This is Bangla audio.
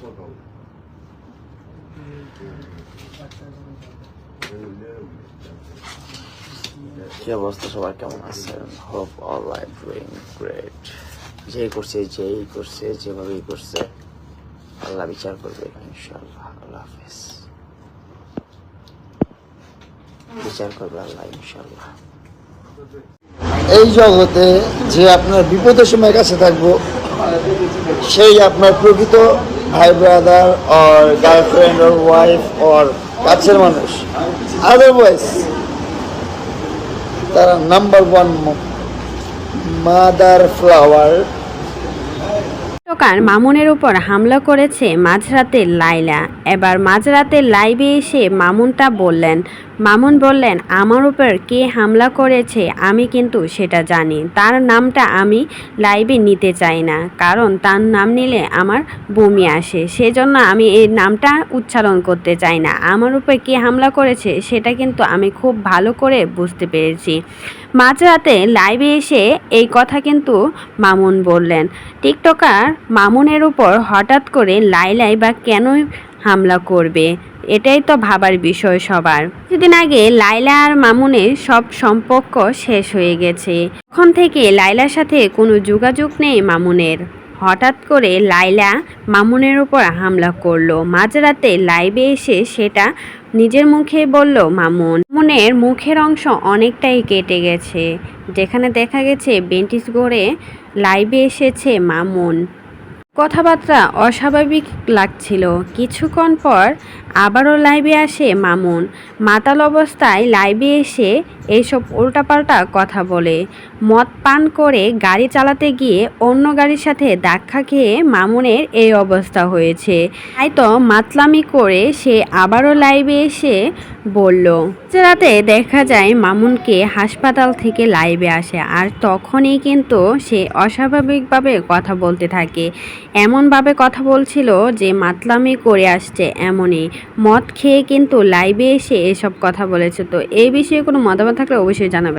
কি অবস্থা সবার? কেমন আছেন? Hope all life doing great যেই করছে যেই করছে, যেভাবেই করছে, আল্লাহ বিচার করবে, ইনশাআল্লাহ। আল্লাহ হাফেজ। বিচার করবে আল্লাহ, ইনশাআল্লাহ। এই জগতে যে আপনার বিপদের সময় কাছে থাকব, সেই আপনার প্রকৃত ভাই brother or girlfriend or wife or কাছের মানুষ। আদারওয়াইজ তারা নাম্বার ওয়ান মাদার ফ্লাওয়ার টোকার মামুনের উপর হামলা করেছে মাঝরাতে লাইলা এবার মাঝরাতে লাইভে এসে মামুনটা বললেন মামুন বললেন, আমার উপর কে হামলা করেছে আমি কিন্তু সেটা জানি। তার নামটা আমি লাইভে নিতে চাই না, কারণ তার নাম নিলে আমার বমি আসে। সেজন্য আমি এই নামটা উচ্চারণ করতে চাই না। আমার উপর কে হামলা করেছে সেটা কিন্তু আমি খুব ভালো করে বুঝতে পেরেছি। মাঝরাতে লাইভে এসে এই কথা কিন্তু মামুন বললেন। টিকটকার মামুনের উপর হঠাৎ করে লাইলাই বা কেনই হামলা করবে? এটাই তো ভাবার বিষয় সবার। কিছুদিন আগে লাইলা আর মামুনের সব সম্পর্ক শেষ হয়ে গেছে। তখন থেকে লাইলার সাথে কোনো যোগাযোগ নেই মামুনের। হঠাৎ করে লাইলা মামুনের উপর হামলা করল। মাঝরাতে লাইভে এসে সেটা নিজের মুখে বলল মামুন। মামুনের মুখের অংশ অনেকটাই কেটে গেছে। যেখানে দেখা গেছে, বেন্টিস গড়ে লাইভে এসেছে মামুন। কথাবার্তা অস্বাভাবিক লাগছিল। কিছুক্ষণ পর আবারও লাইভে আসে মামুন। মাতাল অবস্থায় লাইভে এসে এইসব উল্টাপাল্টা কথা বলে। মদ পান করে গাড়ি চালাতে গিয়ে অন্য গাড়ির সাথে ধাক্কা খেয়ে মামুনের এই অবস্থা হয়েছে। তাই তো মাতলামি করে সে আবারও লাইভে এসে বলল রাতে দেখা যায় মামুনকে হাসপাতাল থেকে লাইভে আসে আর তখনই কিন্তু সে অস্বাভাবিকভাবে কথা বলতে থাকে। এমনভাবে কথা বলছিল যে মাতলামি করে আসছে এমনই। মদ খেয়ে কিন্তু লাইভে এসে এসব কথা বলেছে। তো এই বিষয়ে কোনো মতামত থাকলে অবশ্যই জানাবে